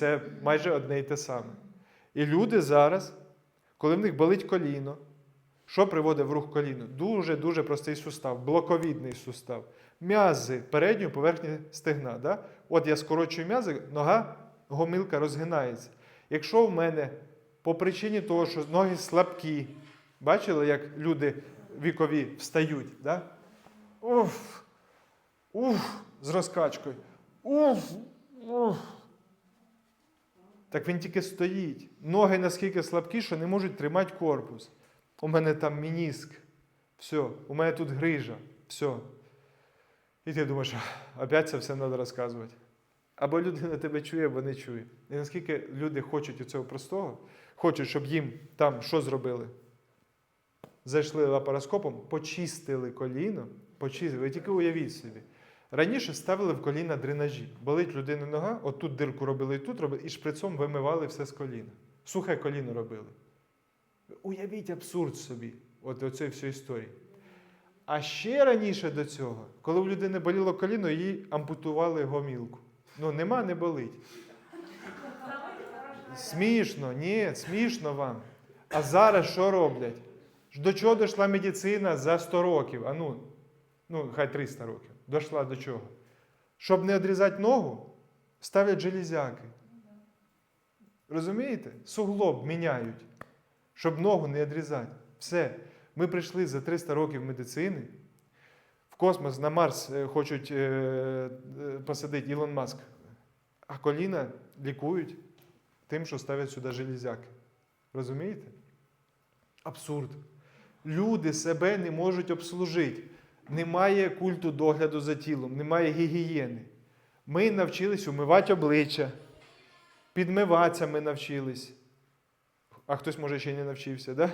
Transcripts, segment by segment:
Це майже одне і те саме. І люди зараз, коли в них болить коліно, що приводить в рух коліно? Дуже-дуже простий сустав, блоковідний сустав. М'язи передньої поверхні стегна. Да? От я скорочую м'язи, нога, гомілка розгинається. Якщо в мене по причині того, що ноги слабкі, бачили, як люди вікові встають, да? Уф, уф, з розкачкою. Уф, уф. Так він тільки стоїть. Ноги наскільки слабкі, що не можуть тримати корпус. У мене там мініск. Все, у мене тут грижа. Все. І ти думаєш, опять це все треба розказувати. Або людина тебе чує, або не чує. І наскільки люди хочуть цього простого, хочуть, щоб їм там що зробили? Зайшли лапароскопом, почистили коліно, почистили. Ви тільки уявіть собі. Раніше ставили в коліна дренажі. Болить людини нога, отут дирку робили і тут робили, і шприцом вимивали все з коліна. Сухе коліно робили. Уявіть абсурд собі, от оцієї всієї історії. А ще раніше до цього, коли у людини боліло коліно, їй ампутували гомілку. Ну, нема, не болить. Смішно, ні, смішно вам. А зараз що роблять? До чого дійшла медицина за 100 років? А ну, ну, хай 300 років. Дійшла до чого? Щоб не відрізати ногу, ставлять железяки. Розумієте? Суглоб міняють, щоб ногу не відрізати. Все. Ми прийшли за 300 років медицини. В космос на Марс е, хочуть е, е, посадити Ілон Маск. А коліна лікують тим, що ставлять сюди железяки. Розумієте? Абсурд. Люди себе не можуть обслужити. Немає культу догляду за тілом, немає гігієни. Ми навчились умивати обличчя, підмиватися ми навчились. А хтось, може, ще не навчився, да?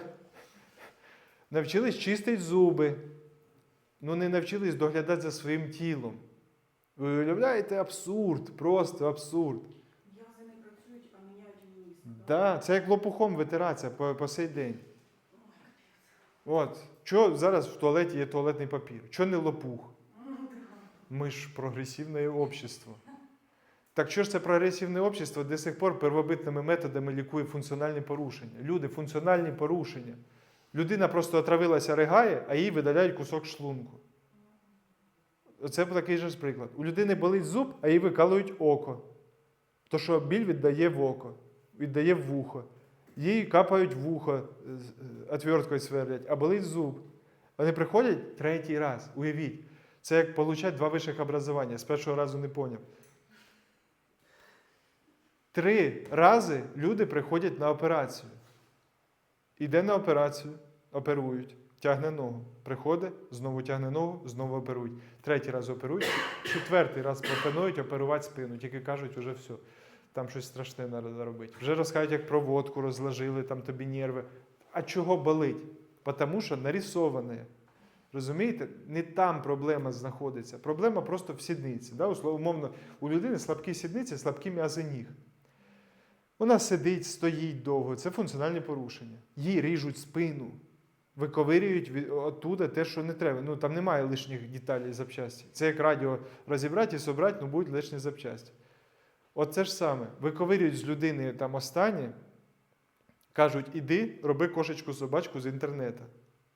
Навчились чистити зуби. Ну, не навчились доглядати за своїм тілом. Ви уявляєте абсурд, просто абсурд. М'язи не працюють, а міняють місце. Да, це як лопухом витиратися по, по сей день. От. Що зараз в туалеті є туалетний папір? Що не лопух? Ми ж прогресивне общество. Так що ж це прогресивне общество до сих пор первобитними методами лікує функціональні порушення? Люди, функціональні порушення. Людина просто отравилася, ригає, а їй видаляють кусок шлунку. Це такий же приклад. У людини болить зуб, а їй викалують око. То що біль віддає в око, віддає в вухо. Їй капають вухо, отверткою сверлять, а болить зуб. Вони приходять третій раз. Уявіть. Це як отримати два вищих образування. З першого разу не поняв. Три рази люди приходять на операцію. Іде на операцію, оперують, тягне ногу. Приходить, знову тягне ногу, знову оперують. Третій раз оперують, четвертий раз пропонують оперувати спину. Тільки кажуть, вже все. Там щось страшне треба робити. Вже розкажуть, як проводку розложили, там тобі нерви. А чого болить? Тому що нарисоване. Розумієте? Не там проблема знаходиться. Проблема просто в сідниці. Да? Умовно, у людини слабкі сідниці, слабкі м'язи ніг. Вона сидить, стоїть довго. Це функціональні порушення. Їй ріжуть спину, виковирюють від, оттуда те, що не треба. Ну там немає лишніх деталей запчасті. Це як радіо розібрати і собрати, ну будуть лишні запчасті. От це ж саме. Виковирюють з людини там останнє, кажуть, іди, роби кошечку собачку з інтернету.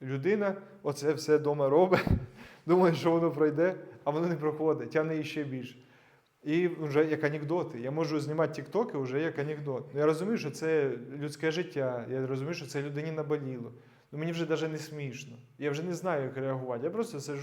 Людина оце все вдома робить, думає, що воно пройде, а воно не проходить, тягне її ще більше. І вже як анекдоти. Я можу знімати тіктоки вже як анекдот. Ну, я розумію, що це людське життя, я розумію, що це людині наболіло. Ну мені вже навіть не смішно. Я вже не знаю, як реагувати. Я просто сиджу.